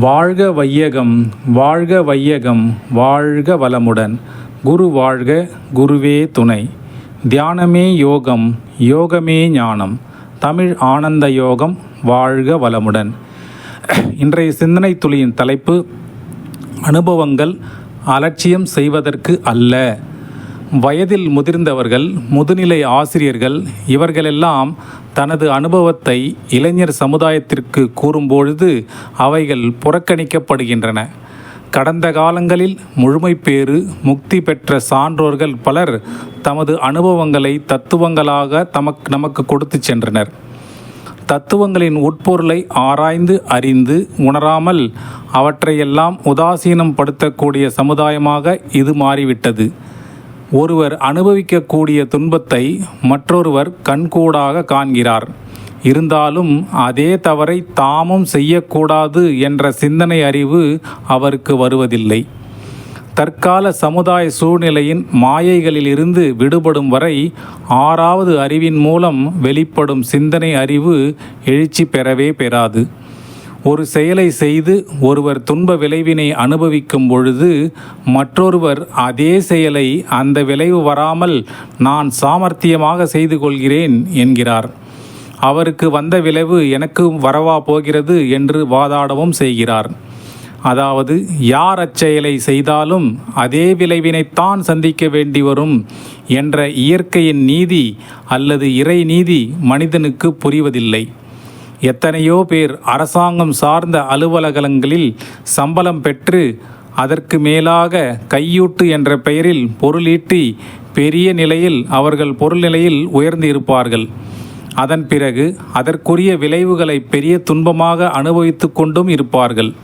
வாழ்க வையகம் வாழ்க வையகம் வாழ்க வளமுடன். குரு வாழ்க குருவே துணை. தியானமே யோகம் யோகமே ஞானம். தமிழ் ஆனந்த யோகம் வாழ்க வளமுடன். இன்றைய சிந்தனை துளியின் தலைப்பு அனுபவங்கள் அலட்சியம் செய்வதற்கு அல்ல. வயதில் முதிர்ந்தவர்கள் முதுநிலை ஆசிரியர்கள் இவர்களெல்லாம் தனது அனுபவத்தை இளைஞர் சமுதாயத்திற்கு கூறும்பொழுது அவைகள் புறக்கணிக்கப்படுகின்றன. கடந்த காலங்களில் முழுமைப்பேறு முக்தி பெற்ற சான்றோர்கள் பலர் தமது அனுபவங்களை தத்துவங்களாக தமக்கு நமக்கு கொடுத்து சென்றனர். தத்துவங்களின் உட்பொருளை ஆராய்ந்து அறிந்து உணராமல் அவற்றையெல்லாம் உதாசீனம் படுத்தக்கூடிய சமுதாயமாக இது மாறிவிட்டது. ஒருவர் அனுபவிக்கக்கூடிய துன்பத்தை மற்றொருவர் கண்கூடாக காண்கிறார். இருந்தாலும் அதே தவறை தாமும் செய்யக்கூடாது என்ற சிந்தனை அறிவு அவருக்கு வருவதில்லை. தற்கால சமுதாய சூழ்நிலையின் மாயைகளிலிருந்து விடுபடும் வரை ஆறாவது அறிவின் மூலம் வெளிப்படும் சிந்தனை அறிவு எழுச்சி பெறவே பெறாது. ஒரு செயலை செய்து ஒருவர் துன்ப விளைவினை அனுபவிக்கும் பொழுது மற்றொருவர் அதே செயலை அந்த விளைவு வராமல் நான் சாமர்த்தியமாக செய்து கொள்கிறேன் என்கிறார். அவருக்கு வந்த விளைவு எனக்கு வரவா போகிறது என்று வாதாடவும் செய்கிறார். அதாவது யார் அச்செயலை செய்தாலும் அதே விளைவினைத்தான் சந்திக்க வேண்டி வரும் என்ற இயற்கையின் நீதி அல்லது இறை நீதி மனிதனுக்கு புரிவதில்லை. எத்தனையோ பேர் அரசாங்கம் சார்ந்த அலுவலகங்களில் சம்பளம் பெற்று அதற்கு மேலாக கையூட்டு என்ற பெயரில் பொருளீட்டி பெரிய நிலையில் அவர்கள் பொருள் நிலையில் உயர்ந்து இருப்பார்கள். அதன் பிறகு அதற்குரிய விளைவுகளை பெரிய துன்பமாக அனுபவித்து கொண்டும் இருப்பார்கள்.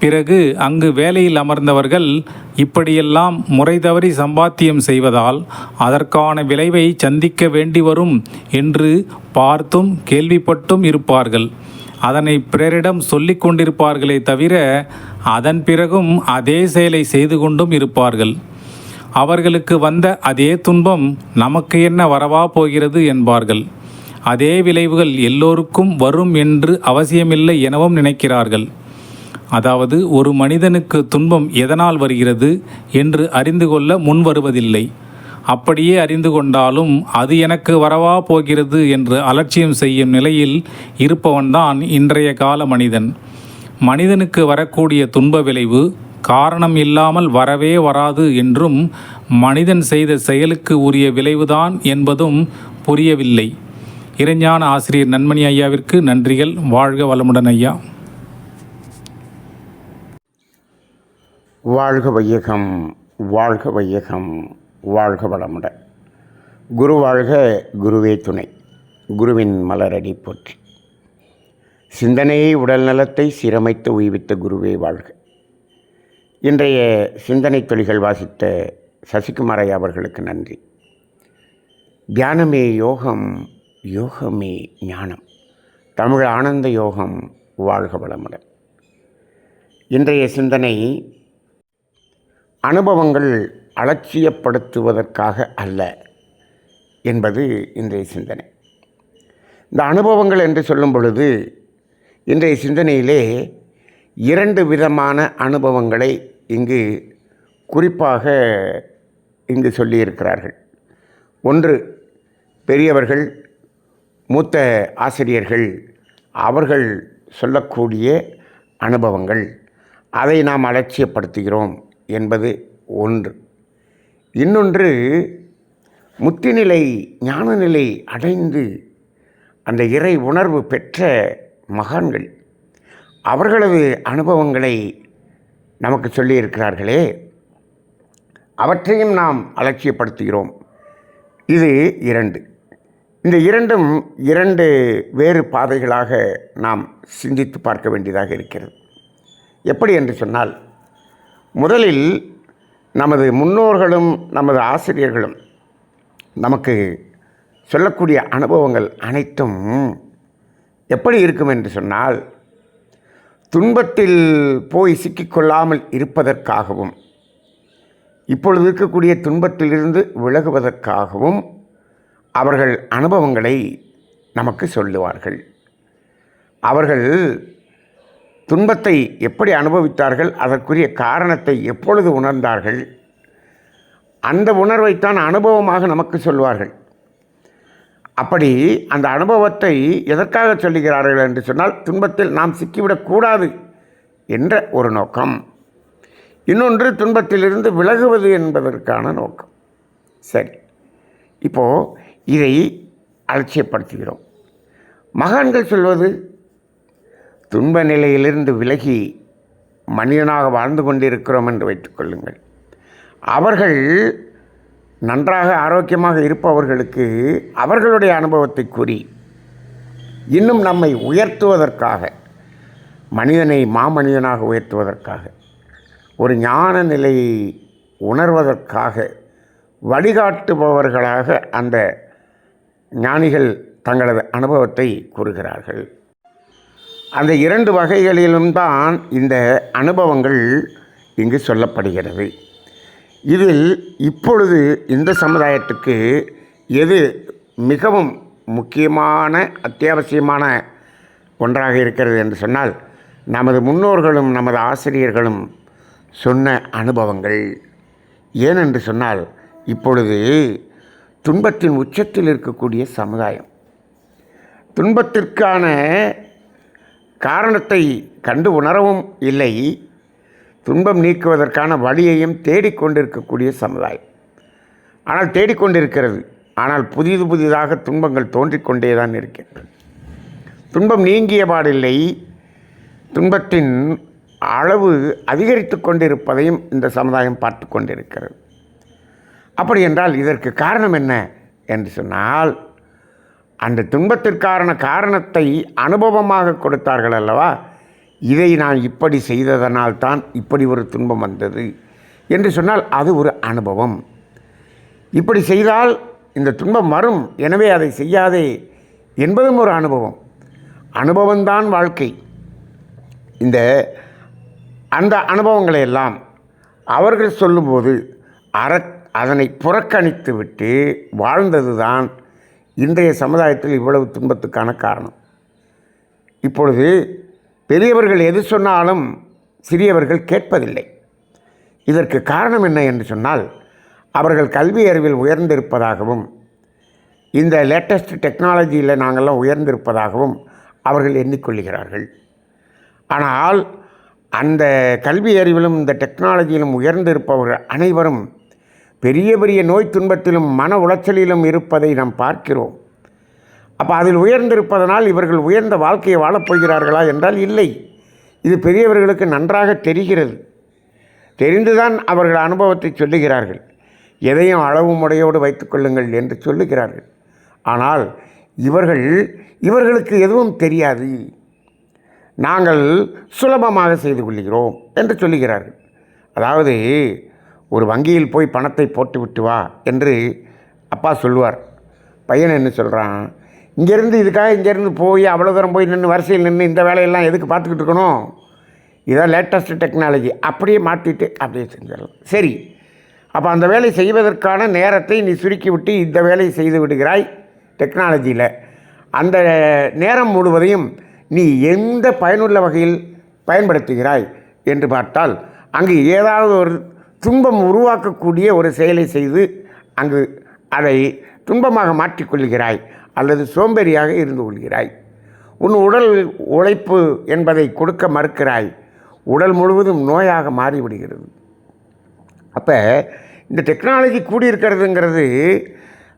பிறகு அங்கு வேலையில் அமர்ந்தவர்கள் இப்படியெல்லாம் முறை தவறி சம்பாத்தியம் செய்வதால் அதற்கான விளைவை சந்திக்க வேண்டி வரும் என்று பார்த்தும் கேள்விப்பட்டும் இருப்பார்கள். அதனை பிறரிடம் சொல்லிக் கொண்டிருப்பார்களே தவிர அதன் பிறகும் அதே செயலை செய்து கொண்டும் இருப்பார்கள். அவர்களுக்கு வந்த அதே துன்பம் நமக்கு என்ன வரவா போகிறது என்பார்கள். அதே விளைவுகள் எல்லோருக்கும் வரும் என்று அவசியமில்லை எனவும் நினைக்கிறார்கள். அதாவது ஒரு மனிதனுக்கு துன்பம் எதனால் வருகிறது என்று அறிந்து கொள்ள முன் வருவதில்லை. அப்படியே அறிந்து கொண்டாலும் அது எனக்கு வரவா போகிறது என்று அலட்சியம் செய்யும் நிலையில் இருப்பவன்தான் இன்றைய கால மனிதன். மனிதனுக்கு வரக்கூடிய துன்ப விளைவு காரணம் இல்லாமல் வரவே வராது என்றும் மனிதன் செய்த செயலுக்கு உரிய விளைவுதான் என்பதும் புரியவில்லை. இறைஞான ஆசிரியர் நன்மணி ஐயாவிற்கு நன்றிகள். வாழ்க வளமுடன் ஐயா. வாழ்க வையகம் வாழ்க வையகம் வாழ்க வளமுடன் குரு வாழ்க குருவே துணை. குருவின் மலரடி போற்றி. சிந்தனையை உடல் நலத்தை சீரமைத்து உய்வித்த குருவே வாழ்க. இன்றைய சிந்தனை தொழில்கள் வாசித்த சசிகுமாரை அவர்களுக்கு நன்றி. தியானமே யோகம் யோகமே ஞானம். தமிழ் ஆனந்த யோகம் வாழ்க வளமுடன். இன்றைய சிந்தனை அனுபவங்கள் அலட்சியப்படுத்துவதற்காக அல்ல என்பது இன்றைய சிந்தனை. இந்த அனுபவங்கள் என்று சொல்லும் பொழுது இன்றைய சிந்தனையிலே இரண்டு விதமான அனுபவங்களை இங்கு குறிப்பாக இங்கு சொல்லியிருக்கிறார்கள். ஒன்று பெரியவர்கள் மூத்த ஆசிரியர்கள் அவர்கள் சொல்லக்கூடிய அனுபவங்கள். அதை நாம் அலட்சியப்படுத்துகிறோம். என்பது ஒன்று. இன்னொன்று முத்திநிலை ஞானநிலை அடைந்து அந்த இறை உணர்வு பெற்ற மகான்கள் அவர்களது அனுபவங்களை நமக்கு சொல்லியிருக்கிறார்களே. அவற்றையும் நாம் அலட்சியப்படுத்துகிறோம். இது இரண்டு. இந்த இரண்டும் இரண்டு வேறு பாதைகளாக நாம் சிந்தித்து பார்க்க வேண்டியதாக இருக்கிறது. எப்படி என்று சொன்னால் முதலில் நமது முன்னோர்களும் நமது ஆசிரியர்களும் நமக்கு சொல்லக்கூடிய அனுபவங்கள் அனைத்தும் எப்படி இருக்கும் என்று சொன்னால் துன்பத்தில் போய் சிக்கிக்கொள்ளாமல் இருப்பதற்காகவும் இப்பொழுது இருக்கக்கூடிய துன்பத்திலிருந்து விலகுவதற்காகவும் அவர்கள் அனுபவங்களை நமக்கு சொல்லுவார்கள். அவர்கள் துன்பத்தை எப்படி அனுபவித்தார்கள் அதற்குரிய காரணத்தை எப்பொழுது உணர்ந்தார்கள்? அந்த உணர்வைத்தான் அனுபவமாக நமக்கு சொல்வார்கள். அப்படி அந்த அனுபவத்தை எதற்காக சொல்லுகிறார்கள் என்று சொன்னால் துன்பத்தில் நாம் சிக்கிவிடக்கூடாது என்ற ஒரு நோக்கம். இன்னொன்று துன்பத்திலிருந்து விலகுவது என்பதற்கான நோக்கம். சரி இப்போது இதை அலட்சியப்படுத்துகிறோம். மகான்கள் சொல்வது துன்ப நிலையிலிருந்து விலகி மனிதனாக வாழ்ந்து கொண்டிருக்கிறோம் என்று வைத்துக்கொள்ளுங்கள் அவர்கள் நன்றாக ஆரோக்கியமாக இருப்பவர்களுக்கு அவர்களுடைய அனுபவத்தை கூறி இன்னும் நம்மை உயர்த்துவதற்காக மனிதனை மாமனிதனாக உயர்த்துவதற்காக ஒரு ஞான நிலையை உணர்வதற்காக வழிகாட்டுபவர்களாக அந்த ஞானிகள் தங்களது அனுபவத்தை கூறுகிறார்கள். அந்த இரண்டு வகைகளிலும் தான் இந்த அனுபவங்கள் இங்கு சொல்லப்படுகிறது. இதில் இப்பொழுது இந்த சமுதாயத்துக்கு எது மிகவும் முக்கியமான அத்தியாவசியமான ஒன்றாக இருக்கிறது என்று சொன்னால் நமது முன்னோர்களும் நமது ஆசிரியர்களும் சொன்ன அனுபவங்கள். ஏனென்று சொன்னால் இப்பொழுது துன்பத்தின் உச்சத்தில் இருக்கக்கூடிய சமுதாயம். துன்பத்திற்கான காரணத்தை கண்டு உணரவும் இல்லை. துன்பம் நீக்குவதற்கான வழியையும் தேடிக்கொண்டிருக்கக்கூடிய சமுதாயம். ஆனால் தேடிக்கொண்டிருக்கிறது ஆனால் புதிது புதிதாக துன்பங்கள் தோன்றிக்கொண்டே தான் இருக்கின்றன. துன்பம் நீங்கிய பாடில்லை. துன்பத்தின் அளவு அதிகரித்து கொண்டிருப்பதையும் இந்த சமுதாயம் பார்த்து கொண்டிருக்கிறது. அப்படி என்றால் இதற்கு காரணம் என்ன என்று சொன்னால் அந்த துன்பத்திற்கான காரணத்தை அனுபவமாக கொடுத்தார்கள் அல்லவா? இதை நான் இப்படி செய்ததனால் தான் இப்படி ஒரு துன்பம் வந்தது என்று சொன்னால் அது ஒரு அனுபவம். இப்படி செய்தால் இந்த துன்பம் வரும் எனவே அதை செய்யாதே என்பதும் ஒரு அனுபவம். அனுபவம்தான் வாழ்க்கை. இந்த அந்த அனுபவங்களை எல்லாம் அவர்கள் சொல்லும்போது அற அதனை புறக்கணித்து விட்டு வாழ்ந்தது தான் இன்றைய சமுதாயத்தில் இவ்வளவு துன்பத்துக்கான காரணம். இப்பொழுது பெரியவர்கள் எது சொன்னாலும் சிறியவர்கள் கேட்பதில்லை. இதற்கு காரணம் என்ன என்று சொன்னால் அவர்கள் கல்வி அறிவில் உயர்ந்திருப்பதாகவும் இந்த லேட்டஸ்ட் டெக்னாலஜியில் நாங்கள்லாம் உயர்ந்திருப்பதாகவும் அவர்கள் எண்ணிக்கொள்கிறார்கள். ஆனால் அந்த கல்வி அறிவிலும் இந்த டெக்னாலஜியிலும் உயர்ந்திருப்பவர்கள் அனைவரும் பெரிய பெரிய நோய் துன்பத்திலும் மன உளைச்சலிலும் இருப்பதை நாம் பார்க்கிறோம். அப்போ அதில் உயர்ந்திருப்பதனால் இவர்கள் உயர்ந்த வாழ்க்கையை வாழப்போகிறார்களா என்றால் இல்லை. இது பெரியவர்களுக்கு நன்றாக தெரிகிறது. தெரிந்துதான் அவர்கள் அனுபவத்தை சொல்லுகிறார்கள். எதையும் அளவு முறையோடு வைத்துக்கொள்ளுங்கள் என்று சொல்லுகிறார்கள். ஆனால் இவர்கள் இவர்களுக்கு எதுவும் தெரியாது. நாங்கள் சுலபமாக செய்து கொள்கிறோம் என்று சொல்லுகிறார்கள். அதாவது ஒரு வங்கியில் போய் பணத்தை போட்டு விட்டு வா என்று அப்பா சொல்லுவார். பையன் என்ன சொல்கிறான் இங்கேருந்து இதுக்காக இங்கேருந்து போய் அவ்வளோ தூரம் போய் நின்று வரிசையில் நின்று இந்த வேலையெல்லாம் எதுக்கு பார்த்துக்கிட்டு இருக்கணும்? இதான் லேட்டஸ்ட் டெக்னாலஜி அப்படியே மாற்றிட்டு அப்படியே செஞ்சிடலாம். சரி. அப்போ அந்த வேலை செய்வதற்கான நேரத்தை நீ சுருக்கி விட்டு இந்த வேலையை செய்து விடுகிறாய் டெக்னாலஜியில் அந்த நேரம் முழுவதையும் நீ எந்த பயனுள்ள வகையில் பயன்படுத்துகிறாய் என்று பார்த்தால் அங்கு ஏதாவது ஒரு துன்பம் உருவாக்கக்கூடிய ஒரு செயலை செய்து அங்கு அதை துன்பமாக மாற்றிக்கொள்கிறாய் அல்லது சோம்பேறியாக இருந்து கொள்கிறாய். உன் உடல் உழைப்பு என்பதை கொடுக்க மறுக்கிறாய். உடல் முழுவதும் நோயாக மாறிவிடுகிறது. அப்போ இந்த டெக்னாலஜி கூடியிருக்கிறதுங்கிறது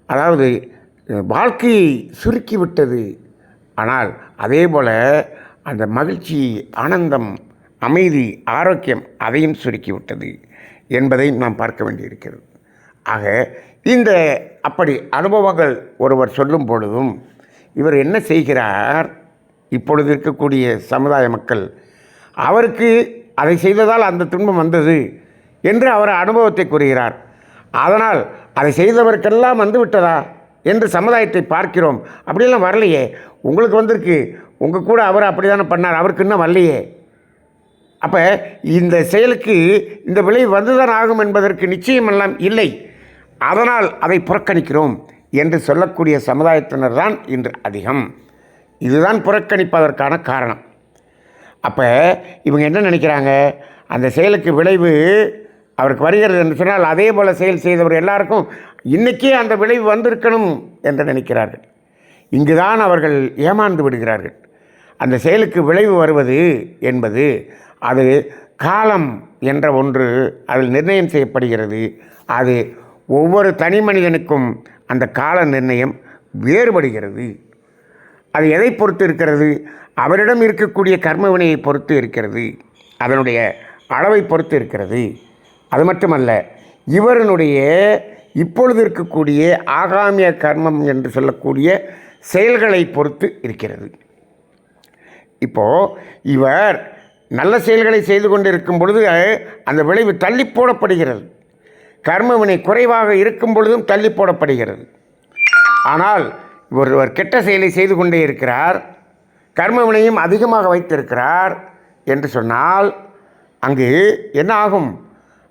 அதாவது வாழ்க்கையை சுருக்கி விட்டது ஆனால் அதே போல் அந்த மகிழ்ச்சி ஆனந்தம் அமைதி ஆரோக்கியம் அதையும் சுருக்கி விட்டது என்பதை நாம் பார்க்க வேண்டியிருக்கிறது. ஆக இந்த அப்படி அனுபவங்கள் ஒருவர் சொல்லும் பொழுதும் இவர் என்ன செய்கிறார்? இப்பொழுது இருக்கக்கூடிய சமுதாய மக்கள் அவருக்கு அதை செய்ததால் அந்த துன்பம் வந்தது என்று அவர் அனுபவத்தை கூறுகிறார். அதனால் அதை செய்தவருக்கெல்லாம் வந்து விட்டதா என்று சமுதாயத்தை பார்க்கிறோம். அப்படியெல்லாம் வரலையே. உங்களுக்கு வந்திருக்கு. உங்கள் கூட அவர் அப்படி தானே பண்ணார். அவருக்கு இன்னும் வரலையே. அப்போ இந்த செயலுக்கு இந்த விளைவு வந்துதான் ஆகும் என்பதற்கு நிச்சயமெல்லாம் இல்லை. அதனால் அதை புறக்கணிக்கிறோம் என்று சொல்லக்கூடிய சமுதாயத்தினர் தான் இன்று அதிகம். இதுதான் புறக்கணிப்பதற்கான காரணம். அப்போ இவங்க என்ன நினைக்கிறாங்க? அந்த செயலுக்கு விளைவு அவருக்கு வருகிறது என்று சொன்னால் அதே போல் செயல் செய்தவர் எல்லாருக்கும் இன்றைக்கே அந்த விளைவு வந்திருக்கணும் என்று நினைக்கிறார்கள். இங்குதான் அவர்கள் ஏமாந்து விடுகிறார்கள். அந்த செயலுக்கு விளைவு வருவது என்பது அது காலம் என்ற ஒன்று அதில் நிர்ணயம் செய்யப்படுகிறது. அது ஒவ்வொரு தனி மனிதனுக்கும் அந்த கால நிர்ணயம் வேறுபடுகிறது. அது எதை பொறுத்து இருக்கிறது? அவரிடம் இருக்கக்கூடிய கர்ம வினையை பொறுத்து இருக்கிறது. அதனுடைய அளவை பொறுத்து இருக்கிறது. அது மட்டுமல்ல இவரனுடைய இப்பொழுது இருக்கக்கூடிய ஆகாமிய கர்மம் என்று சொல்லக்கூடிய செயல்களை பொறுத்து இருக்கிறது. இப்போது இவர் நல்ல செயல்களை செய்து கொண்டிருக்கும் பொழுது அந்த விளைவு தள்ளி போடப்படுகிறது. கர்மவினை குறைவாக இருக்கும் பொழுதும் தள்ளி போடப்படுகிறது. ஆனால் ஒருவர் கெட்ட செயலை செய்து கொண்டே இருக்கிறார் கர்மவினையும் அதிகமாக வைத்திருக்கிறார் என்று சொன்னால் அங்கு என்ன ஆகும்?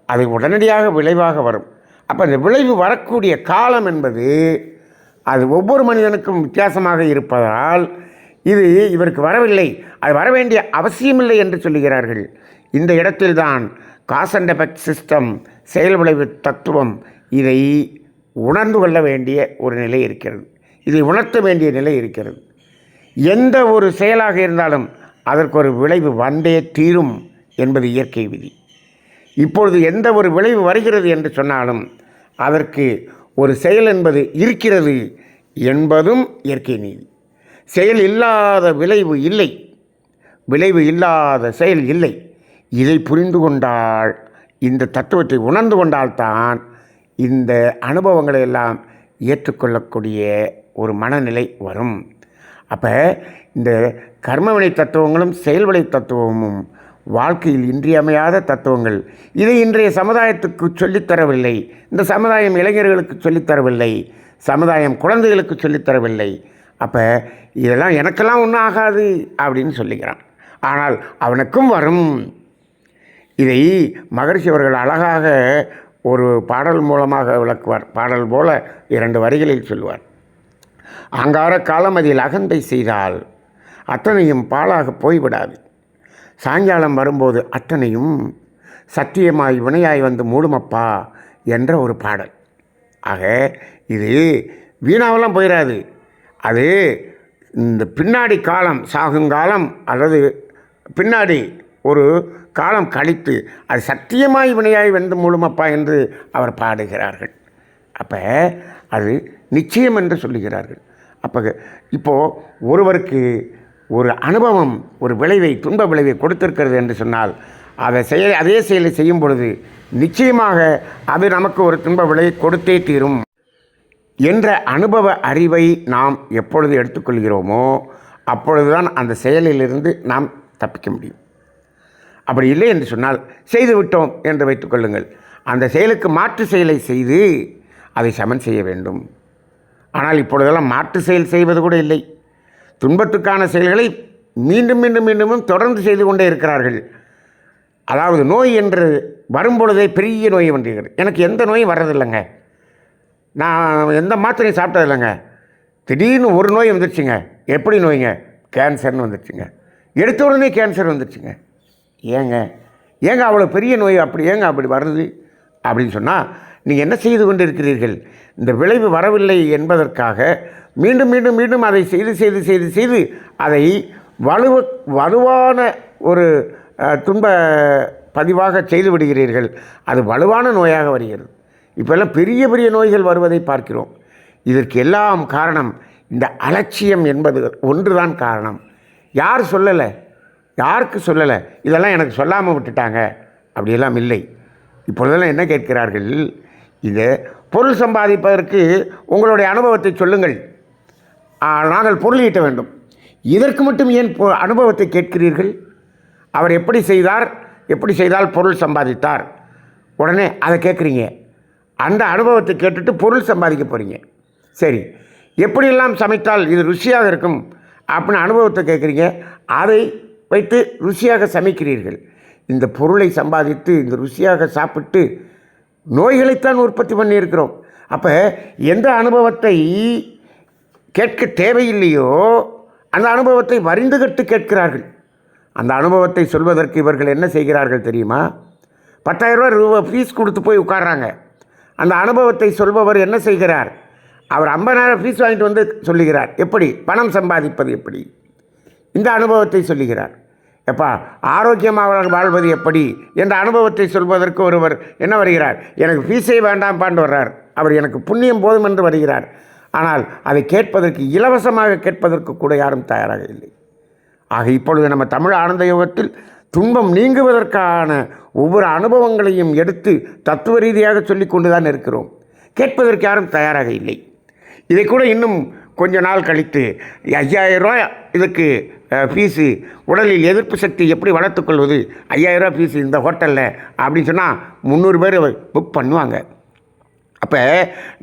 அது உடனடியாக விளைவாக வரும். அப்போ அந்த விளைவு வரக்கூடிய காலம் என்பது அது ஒவ்வொரு மனிதனுக்கும் வித்தியாசமாக இருப்பதால் இது இவருக்கு வரவில்லை. அது வர வேண்டிய அவசியமில்லை என்று சொல்லுகிறார்கள். இந்த இடத்தில்தான் காஸ் அண்ட் எஃபெக்ட் சிஸ்டம் செயல் விளைவு தத்துவம் இதை உணர்ந்து கொள்ள வேண்டிய ஒரு நிலை இருக்கிறது. இதை உணர்த்த வேண்டிய நிலை இருக்கிறது. எந்த ஒரு செயலாக இருந்தாலும் அதற்கு ஒரு விளைவு வந்தே தீரும் என்பது இயற்கை விதி. இப்பொழுது எந்த ஒரு விளைவு வருகிறது என்று சொன்னாலும் அதற்கு ஒரு செயல் என்பது இருக்கிறது என்பதும் இயற்கை நீதி. செயல் இல்லாத விளைவு இல்லை. விளைவு இல்லாத செயல் இல்லை. இதை புரிந்து கொண்டால் இந்த தத்துவத்தை உணர்ந்து கொண்டால்தான் இந்த அனுபவங்களை எல்லாம் ஏற்றுக்கொள்ளக்கூடிய ஒரு மனநிலை வரும். அப்போ இந்த கர்மவினை தத்துவங்களும் செயல்வினை தத்துவமும் வாழ்க்கையில் இன்றியமையாத தத்துவங்கள். இதை இன்றைய சமுதாயத்துக்கு சொல்லித்தரவில்லை இந்த சமுதாயம் இளைஞர்களுக்கு சொல்லித்தரவில்லை சமுதாயம் குழந்தைகளுக்கு சொல்லித்தரவில்லை அப்போ இதெல்லாம் எனக்கெல்லாம் ஒன்றும் ஆகாது அப்படின்னு சொல்லிக்கிறான். ஆனால் அவனுக்கும் வரும். இதை மகரிஷி அவர்கள் அழகாக ஒரு பாடல் மூலமாக விளக்குவார். பாடல் போல இரண்டு வரிகளில் சொல்லுவார். அங்கார காலம் அதில் அகந்தை செய்தால் அத்தனையும் பாலாக போய்விடாது. சாயங்காலம் வரும்போது அத்தனையும் சத்தியமாய் வினையாய் வந்து மூடுமப்பா என்ற ஒரு பாடல். ஆக இது வீணாவெல்லாம் போயிடாது அது இந்த பின்னாடி காலம் சாகுங்காலம் அல்லது பின்னாடி ஒரு காலம் கழித்து அது சத்தியமாய் வினையாய் வெந்து மூலமப்பா என்று அவர் பாடுகிறார்கள். அப்போ அது நிச்சயம் என்று சொல்லுகிறார்கள். அப்போ இப்போது ஒருவருக்கு ஒரு அனுபவம் ஒரு விளைவை துன்ப விளைவை கொடுத்திருக்கிறது என்று சொன்னால் அதை செயல் அதே செயலை செய்யும் பொழுது நிச்சயமாக அது நமக்கு ஒரு துன்ப விளைவை கொடுத்தே தீரும். என்ற அனுபவ அறிவை நாம் எப்பொழுது எடுத்துக்கொள்கிறோமோ அப்பொழுதுதான் அந்த செயலிலிருந்து நாம் தப்பிக்க முடியும். அப்படி இல்லை என்று சொன்னால் செய்துவிட்டோம் என்று வைத்துக்கொள்ளுங்கள் அந்த செயலுக்கு மாற்று செயலை செய்து அதை சமன் செய்ய வேண்டும். ஆனால் இப்பொழுதெல்லாம் மாற்று செயல் செய்வது கூட இல்லை. துன்பத்துக்கான செயல்களை மீண்டும் மீண்டும் மீண்டும் தொடர்ந்து செய்து கொண்டே இருக்கிறார்கள். அதாவது நோய் என்று வரும்பொழுதே பெரிய நோய் வந்துகிறது எனக்கு எந்த நோயும் வர்றதில்லைங்க. நான் எந்த மாத்திரையும் சாப்பிட்டது இல்லைங்க. திடீர்னு ஒரு நோய் வந்துடுச்சுங்க எப்படி நோய்ங்க? கேன்சர்னு வந்துடுச்சுங்க எடுத்த உடனே கேன்சர் வந்துடுச்சுங்க ஏங்க? ஏங்க அவ்வளோ பெரிய நோய் அப்படி ஏங்க அப்படி வருது? அப்படின்னு சொன்னால் நீங்கள் என்ன செய்து கொண்டு இருக்கிறீர்கள் இந்த விளைவு வரவில்லை என்பதற்காக மீண்டும் மீண்டும் மீண்டும் அதை செய்து செய்து செய்து செய்து அதை வலுவ வலுவான ஒரு துன்ப பதிவாக செய்து விடுகிறீர்கள். அது வலுவான நோயாக வருகிறது. இப்போல்லாம் பெரிய பெரிய நோய்கள் வருவதை பார்க்கிறோம். இதற்கு எல்லாம் காரணம் இந்த அலட்சியம் என்பது ஒன்றுதான் காரணம். யார் சொல்லலை? யாருக்கு சொல்லலை? இதெல்லாம் எனக்கு சொல்லாமல் விட்டுட்டாங்க. அப்படியெல்லாம் இல்லை. இப்பொழுதெல்லாம் என்ன கேட்கிறார்கள்? இது பொருள் சம்பாதிப்பதற்கு உங்களுடைய அனுபவத்தை சொல்லுங்கள். நாங்கள் பொருள் ஈட்ட வேண்டும். இதற்கு மட்டும் ஏன் பொ- அனுபவத்தை கேட்கிறீர்கள்? அவர் எப்படி செய்தார்? எப்படி செய்தால் பொருள் சம்பாதித்தார்? உடனே அதை கேட்குறீங்க. அந்த அனுபவத்தை கேட்டுட்டு பொருள் சம்பாதிக்க போகிறீங்க சரி. எப்படியெல்லாம் சமைத்தால் இது ருசியாக இருக்கும் அப்படின்னு அனுபவத்தை கேட்குறீங்க. அதை வைத்து ருசியாக சமைக்கிறீர்கள். இந்த பொருளை சம்பாதித்து இந்த ருசியாக சாப்பிட்டு நோய்களைத்தான் உற்பத்தி பண்ணியிருக்கிறோம். அப்போ எந்த அனுபவத்தை கேட்க தேவையில்லையோ அந்த அனுபவத்தை வரிந்து கட்டு கேட்கிறார்கள். அந்த அனுபவத்தை சொல்வதற்கு இவர்கள் என்ன செய்கிறார்கள் தெரியுமா? பத்தாயிரம் ரூபா ஃபீஸ் கொடுத்து போய் உட்கார்றாங்க. அந்த அனுபவத்தை சொல்பவர் என்ன செய்கிறார்? அவர் ஐம்பதாயிரம் ஃபீஸ் வாங்கிட்டு வந்து சொல்லுகிறார். எப்படி? பணம் சம்பாதிப்பது எப்படி? இந்த அனுபவத்தை சொல்லுகிறார். எப்பா ஆரோக்கியமாக வாழ்வது எப்படி? என்ற அனுபவத்தை சொல்வதற்கு ஒருவர் என்ன வருகிறார்? எனக்கு ஃபீஸே வேண்டாம்பான்னு வர்றார். அவர் எனக்கு புண்ணியம் போதும் என்று வருகிறார். ஆனால் அதை கேட்பதற்கு இலவசமாக கேட்பதற்கு கூட யாரும் தயாராக இல்லை. ஆக இப்பொழுது நம்ம தமிழ் ஆனந்த யோகத்தில் துன்பம் நீங்குவதற்கான ஒவ்வொரு அனுபவங்களையும் எடுத்து தத்துவ ரீதியாக சொல்லி கொண்டு தான் இருக்கிறோம். கேட்பதற்கு யாரும் தயாராக இல்லை. இதை கூட இன்னும் கொஞ்ச நாள் கழித்து ஐயாயிரம் ரூபாய் இதுக்கு ஃபீஸு உடலில் எதிர்ப்பு சக்தி எப்படி வளர்த்துக்கொள்வது ஐயாயிரம் ரூபா ஃபீஸு இந்த ஹோட்டலில் அப்படின்னு சொன்னால் முந்நூறு பேர் புக் பண்ணுவாங்க. அப்போ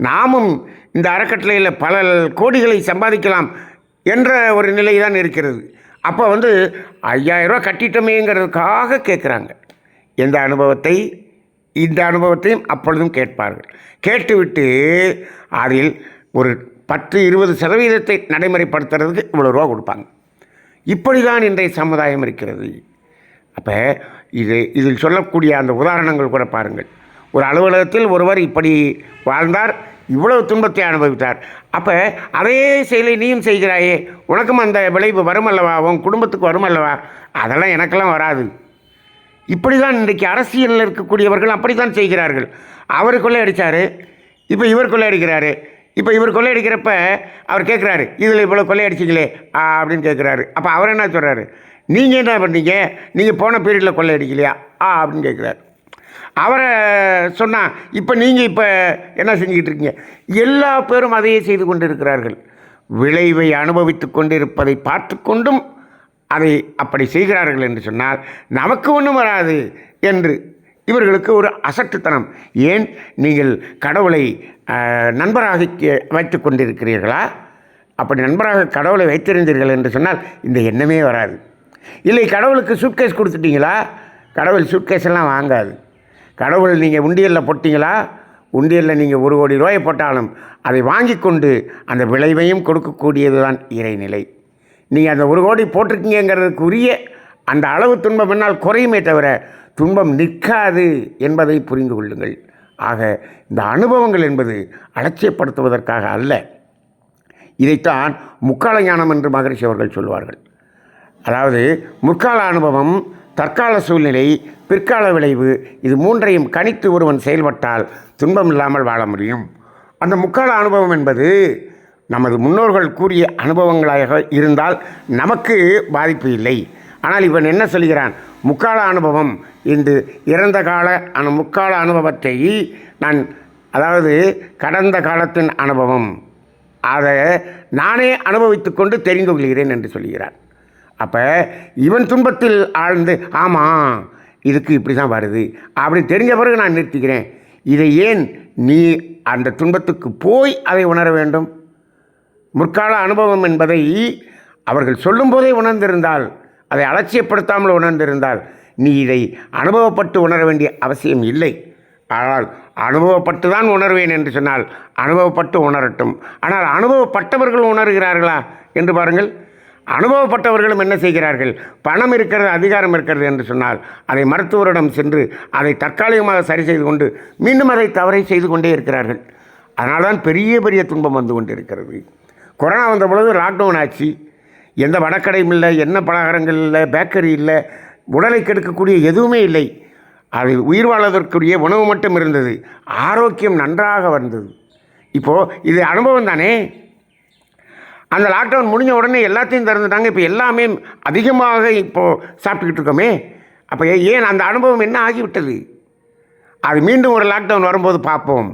நாமும் இந்த அறக்கட்டளையில் பல கோடிகளை சம்பாதிக்கலாம் என்ற ஒரு நிலை தான் இருக்கிறது. அப்போ வந்து ஐயாயிரரூவா கட்டிட்டோமேங்கிறதுக்காக கேட்குறாங்க எந்த அனுபவத்தை? இந்த அனுபவத்தையும் அப்பொழுதும் கேட்பார்கள். கேட்டுவிட்டு அதில் ஒரு பத்து இருபது சதவீதத்தை நடைமுறைப்படுத்துறதுக்கு இவ்வளோ ரூபா கொடுப்பாங்க. இப்படி தான் இன்றைய சமுதாயம் இருக்கிறது. அப்போ இது இதில் சொல்லக்கூடிய அந்த உதாரணங்கள் கூட பாருங்கள். ஒரு அலுவலகத்தில் ஒருவர் இப்படி வாழ்ந்தார் இவ்வளவு துன்பத்தை அனுபவித்தார். அப்போ அதே செயலை நீயும் செய்கிறாயே. உனக்கும் அந்த விளைவு வரும் அல்லவா? உன் குடும்பத்துக்கு வரும் அல்லவா? அதெல்லாம் எனக்கெல்லாம் வராது. இப்படி தான் இன்றைக்கு அரசியலில் இருக்கக்கூடியவர்கள் அப்படி தான் செய்கிறார்கள். அவர் கொள்ளையடிச்சார் இப்போ இவர் கொள்ளையடிக்கிறாரு இப்போ இவர் கொள்ளையடிக்கிறப்ப அவர் கேட்குறாரு இதில் இவ்வளோ கொள்ளையடிச்சிங்களே ஆ, அப்படின்னு கேட்குறாரு அப்போ அவர் என்ன சொல்கிறாரு நீங்கள் என்ன பண்ணீங்க நீங்கள் போன பீரியடில் கொள்ளையடிக்கலையா ஆ அப்படின்னு கேட்குறாரு அவரை சொன்னால் இப்போ நீங்கள் இப்போ என்ன செஞ்சுக்கிட்டு இருக்கீங்க? எல்லா பேரும் அதையே செய்து கொண்டு இருக்கிறார்கள் விளைவை அனுபவித்து கொண்டிருப்பதை பார்த்து கொண்டும் அதை அப்படி செய்கிறார்கள் என்று சொன்னால் நமக்கு ஒன்றும் வராது என்று இவர்களுக்கு ஒரு அசட்டுத்தனம். ஏன்? நீங்கள் கடவுளை நண்பராக வைத்து கொண்டிருக்கிறீர்களா? அப்படி நண்பராக கடவுளை வைத்திருந்தீர்கள் என்று சொன்னால் இந்த எண்ணமே வராது. இல்லை கடவுளுக்கு சூட்கேஸ் கொடுத்துட்டீங்களா? கடவுள் சூட்கேஸ் எல்லாம் வாங்காது. கடவுள் நீங்கள் உண்டியலில் போட்டிங்களா? உண்டியலில் நீங்கள் ஒரு கோடி ரூபாயை போட்டாலும் அதை வாங்கி கொண்டு அந்த விளைவையும் கொடுக்கக்கூடியது தான் இறைநிலை. நீங்கள் அந்த ஒரு கோடி போட்டிருக்கீங்கிறதுக்கு உரிய அந்த அளவு துன்பம் என்னால் குறையுமே தவிர துன்பம் நிற்காது என்பதை புரிந்து கொள்ளுங்கள். ஆக இந்த அனுபவங்கள் என்பது அலட்சியப்படுத்துவதற்காக அல்ல. இதைத்தான் முக்கால ஞானம் என்று மகரிஷி அவர்கள் சொல்வார்கள். அதாவது முற்கால அனுபவம் தற்கால சூழ்நிலை பிற்கால விளைவு இது மூன்றையும் கணித்து ஒருவன் செயல்பட்டால் துன்பம் இல்லாமல் வாழ முடியும். அந்த முக்கால அனுபவம் என்பது நமது முன்னோர்கள் கூறிய அனுபவங்களாக இருந்தால் நமக்கு பாதிப்பு இல்லை. ஆனால் இவன் என்ன சொல்கிறான்? முக்கால அனுபவம் இன்று இறந்த கால அனு முக்கால அனுபவத்தை நான் அதாவது கடந்த காலத்தின் அனுபவம். அதை நானே அனுபவித்து கொண்டு தெரிந்து கொள்கிறேன் என்று சொல்கிறான் அப்போ இவன் துன்பத்தில் ஆழ்ந்து ஆமாம் இதுக்கு இப்படி தான் வருது. அப்படி தெரிஞ்ச பிறகு நான் நிறுத்திக்கிறேன். இதை ஏன் நீ அந்த துன்பத்துக்கு போய் அதை உணர வேண்டும்? முற்கால அனுபவம் என்பதை அவர்கள் சொல்லும்போதே உணர்ந்திருந்தால் அதை அலட்சியப்படுத்தாமல் உணர்ந்திருந்தால் நீ இதை அனுபவப்பட்டு உணர வேண்டிய அவசியம் இல்லை. ஆனால் அனுபவப்பட்டு தான் உணர்வேன் என்று சொன்னால் அனுபவப்பட்டு உணரட்டும். ஆனால் அனுபவப்பட்டவர்கள் உணர்கிறார்களா? என்று பாருங்கள். அனுபவப்பட்டவர்களும் என்ன செய்கிறார்கள்? பணம் இருக்கிறது அதிகாரம் இருக்கிறது என்று சொன்னால் அதை மருத்துவரிடம் சென்று அதை தற்காலிகமாக சரி செய்து கொண்டு மீண்டும் அதை தவறை செய்து கொண்டே இருக்கிறார்கள். அதனால தான் பெரிய பெரிய துன்பம் வந்து கொண்டிருக்கிறது. கொரோனா வந்த பொழுது லாக்டவுன் ஆச்சு. எந்த வடக்கடையும் இல்லை என்ன பலகாரங்கள் இல்லை பேக்கரி இல்லை உடலை கெடுக்கக்கூடிய எதுவுமே இல்லை. அது உயிர் வாழ்வதற்குரிய உணவு மட்டும் இருந்தது. ஆரோக்கியம் நன்றாக வந்தது. இப்போது இது அனுபவம் தானே? அந்த லாக்டவுன் முடிஞ்ச உடனே எல்லாத்தையும் திறந்துட்டாங்க. இப்போ எல்லாமே அதிகமாக இப்போது சாப்பிட்டுக்கிட்டு இருக்கோமே. அப்போ ஏன் அந்த அனுபவம் என்ன ஆகிவிட்டது? அது மீண்டும் ஒரு லாக்டவுன் வரும்போது பார்ப்போம்.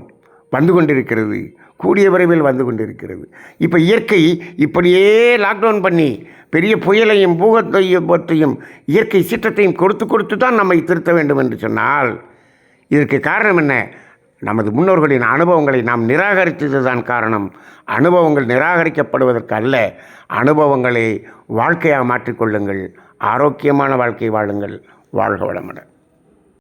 வந்து கொண்டிருக்கிறது. கூடிய விரைவில் வந்து கொண்டிருக்கிறது. இப்போ இயற்கை இப்படியே லாக்டவுன் பண்ணி பெரிய புயலையும் பூகத்தையும் இயற்கை சீற்றத்தையும் கொடுத்து கொடுத்து தான் நம்மை திருத்த வேண்டும் என்று சொன்னால் இதற்கு காரணம் என்ன? நமது முன்னோர்களின் அனுபவங்களை நாம் நிராகரித்தது தான் காரணம். அனுபவங்கள் நிராகரிக்கப்படுவதற்கு அல்ல அனுபவங்களை வாழ்க்கையாக மாற்றிக்கொள்ளுங்கள். ஆரோக்கியமான வாழ்க்கை வாழுங்கள். வாழ்க வளமுடன்.